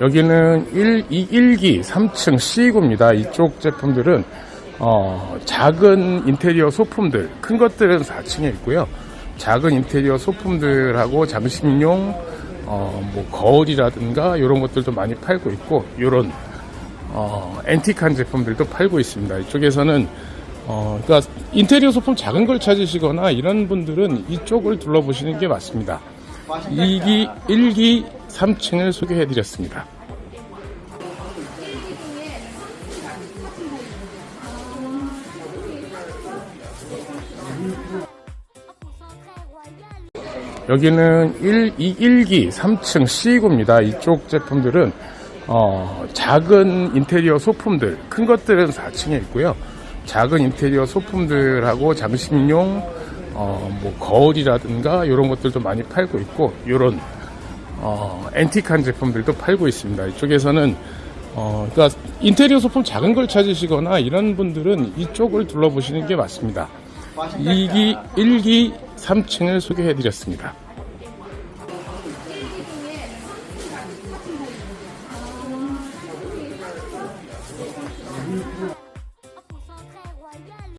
여기는 1, 2, 1기 3층 C구입니다. 이쪽 제품들은 어, 작은 인테리어 소품들, 큰 것들은 4층에 있고요. 작은 인테리어 소품들하고 장식용 어, 뭐 거울이라든가 이런 것들도 많이 팔고 있고 이런 어, 앤틱한 제품들도 팔고 있습니다. 이쪽에서는 어, 그러니까 인테리어 소품 작은 걸 찾으시거나 이런 분들은 이쪽을 둘러보시는 게 맞습니다. 2기, 1기, 3층을 소개해 드렸습니다. 여기는 1, 2, 1기 3층 C구입니다. 이쪽 제품들은 어, 작은 인테리어 소품들, 큰 것들은 4층에 있고요. 작은 인테리어 소품들하고 장식용 어, 뭐 거울이라든가 이런 것들도 많이 팔고 있고 이런 어, 앤틱한 제품들도 팔고 있습니다. 이쪽에서는 어, 그러니까 인테리어 소품 작은 걸 찾으시거나 이런 분들은 이쪽을 둘러보시는 게 맞습니다. 2기, 1기, 3층을 소개해드렸습니다.